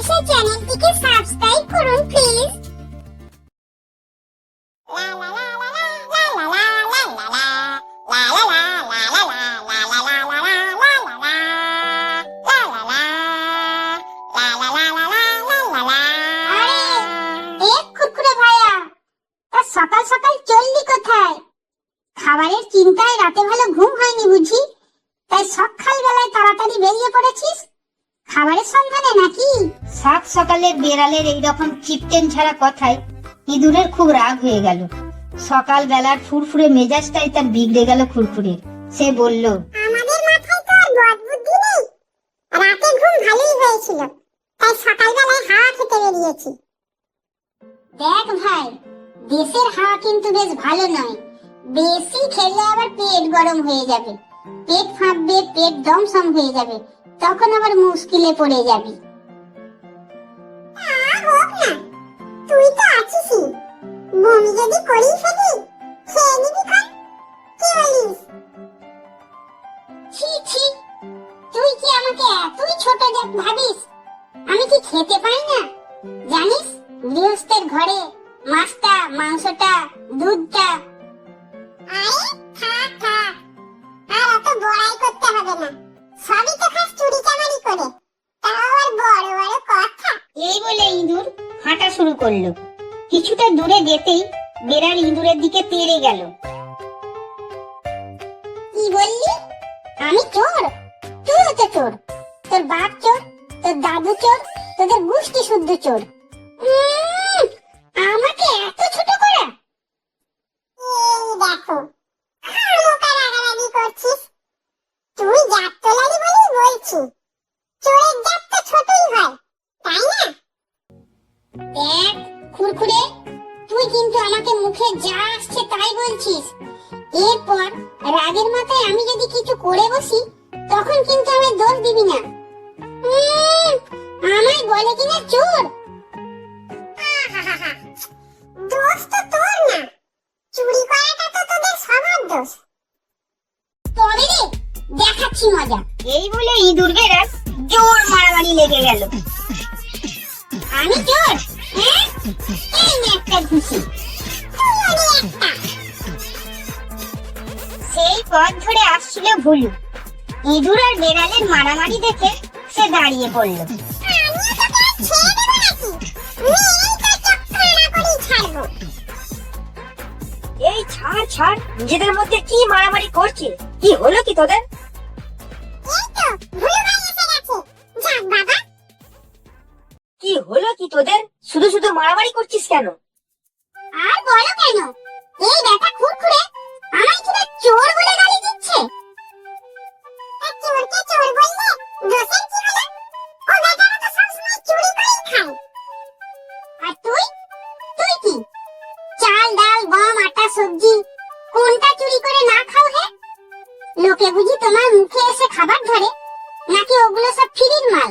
এসে চ্যানেলটিকে সাবস্ক্রাইব করুন প্লিজ সকাল সকাল চললি কোথায়? খাবারের চিন্তায় রাতে ভালো ঘুম হয়নি বুঝি? তাই সকাল বেলায় তাড়াতাড়ি বেরিয়ে পড়েছিস? খাবারের সন্ধানে নাকি? সাত সকালে বেড়ালের এইরকম চিপটেন ছাড়া কথায় ইঁদুরের খুব রাগ হয়ে গেল। সকাল বেলার ফুরফুরে মেজাজটাই তার বিগড়ে গেল খুরখুরে সে বলল আমাদের মাথায় তো আর বদ বুদ্ধি নেই। রাতে ঘুম ভালোই হয়েছিল তাই সকালবেলায় হাওয়া খেতে বেরিয়েছি। দেখ ভাই দেশের হাওয়া কিন্তু বেশ ভালো নয়। বেশি খেলে আবার পেট গরম হয়ে যাবে। পেট ফাঁপবে পেট দমসম হয়ে যাবে। তখন আবার মুশকিলে পড়ে যাবি। তুই তো আছিসই। বমি যদি করি ফেলি খেয়ে নিবি খান কি বলিস? ছি ছি তুই কি আমাকে এতই ছোট জাত ভাবিস? আমি কি খেতে পাই না? জানিস গৃহস্থের ঘরে মাছটা মাংসটা দুধটা। আরে থাক থাক। আর অত বড়াই করতে হবে না। সবই তো খাস চুরি চামারি করে। তাও আবার বড় বড় কথা। এই বলে ইঁদুর হাঁটা শুরু করল। কিছুটা দূরে যেতেই বেড়াল ইঁদুরের দিকে তেড়ে গেল। কি বললি? আমি চোর? তুই হচ্ছে চোর। তোর বাপ চোর তোর দাদু চোর তোদের গোষ্ঠী শুদ্ধ চোর। দেখ খুরখুরে তুই কিন্তু আমাকে মুখে যা আসছে তাই বলছিস। এরপর রাগের মাথায় আমি যদি কিছু করে বসি তখন কিন্তু আমায় দোষ দিবি না। আমায় বলে কিনা চোর? দোষ তো তোর না। চুরি করাটা তো তোদের সবার দোষ। তবে রে দেখাচ্ছি মজা। এই বলে ইঁদুর বেড়াল জোর মারামারি লেগে গেল। আমি চোর হ্যাঁ? সেই পথ ধরে আসছিল ভুলু। ইঁদুর আর বেড়ালের মারামারি দেখে সে দাঁড়িয়ে পড়ল। এই ছাড় ছাড়। নিজেদের মধ্যে কি মারামারি করছে? কি হলো কি তোদের? হলো কি তোদের? শুধু শুধু মারামারি করছিস কেন? আর বলো কেন? এই ব্যাটা খুরখুরে আমায় কিনা চোর বলে গালি দিচ্ছে? চোরকে চোর বললে দোষের কি হলো ও তো সবসময় চুরি করেই খায়। আর তুই? তুই কি? চাল, ডাল, গম, আটা, সবজি কোনটা চুরি করে না খাও হে? লোকে বুঝি তোমার মুখে এসে খাবার ধরে, নাকি ওগুলো সব ফ্রির মাল?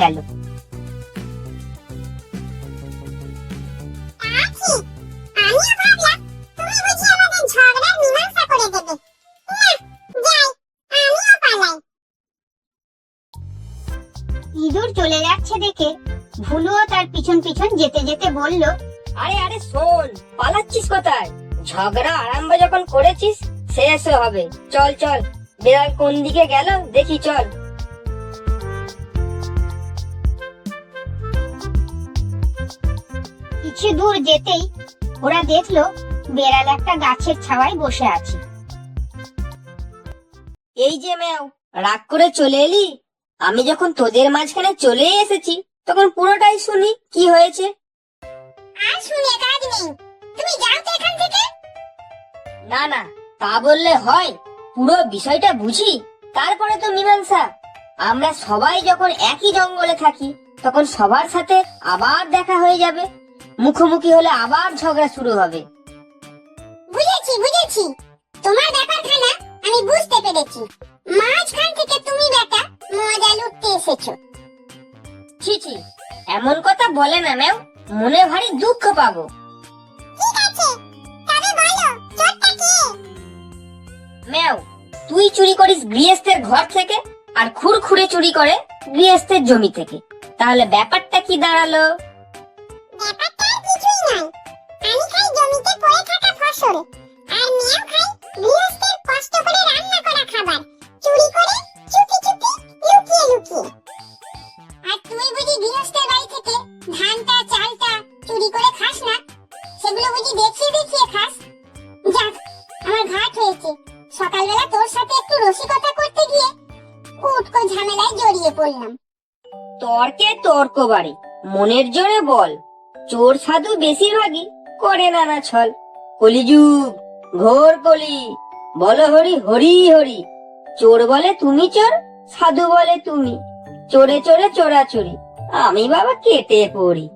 দেবে। না যাই আমিও পালাই। ইঁদুর চলে যাচ্ছে দেখে ভুলুও তার পিছন পিছন যেতে যেতে বলল আরে আরে শোন পালাচ্ছিস কোথায়? ঝগড়া আরম্ভ যখন করেছিস শেষও হবে। চল চল বেড়াল কোন দিকে গেল? দেখি চল। কিছু দূর যেতেই ওরা দেখল বেড়াল একটা গাছের ছাওয়ায় বসে আছে। এই যে ম্যাও রাগ করে চলে এলি? আমি যখন তোদের মাঝখানে চলে এসেছি তখন পুরোটাই শুনি কি হয়েছে? আর শুনে কাজ নেই। তুমি যাও তো এখান থেকে। না না তা বললে হয় পুরো বিষয়টা বুঝি। তারপরে তো মীমাংসা। আমরা সবাই যখন একই জঙ্গলে থাকি তখন সবার সাথে আবার দেখা হয়ে যাবে। মুখোমুখি হলে আবার ঝগড়া শুরু হবে। বুঝেছি বুঝেছি। তোমার ব্যাপারখানা আমি বুঝতে পেরেছি। মাঝখান থেকে তুমি বেটা মজা লুটতে এসেছ। ছি ছি এমন কথা বলে না ম্যাম মনে ভারী দুঃখ পাবো। ঠিক আছে তবে বলো চোরটা কে? ম্যাও তুই চুরি করিস গৃহস্থের ঘর থেকে আর খুরখুরে চুরি করে গৃহস্থের জমি থেকে। তাহলে ব্যাপারটা কি দাঁড়াল? পড়লাম তর্কে তর্ক বাড়ে, মনের জোরে বল। চোর সাধু বেশিরভাগই করে নানা ছল। কলিযুগ, ঘোর কলি, বল হরি হরি হরি। চোর বলে তুমি চোর, সাধু বলে তুমি। চোরে চোরে চোরা চোরি আমি বাবা কেটে পড়ি।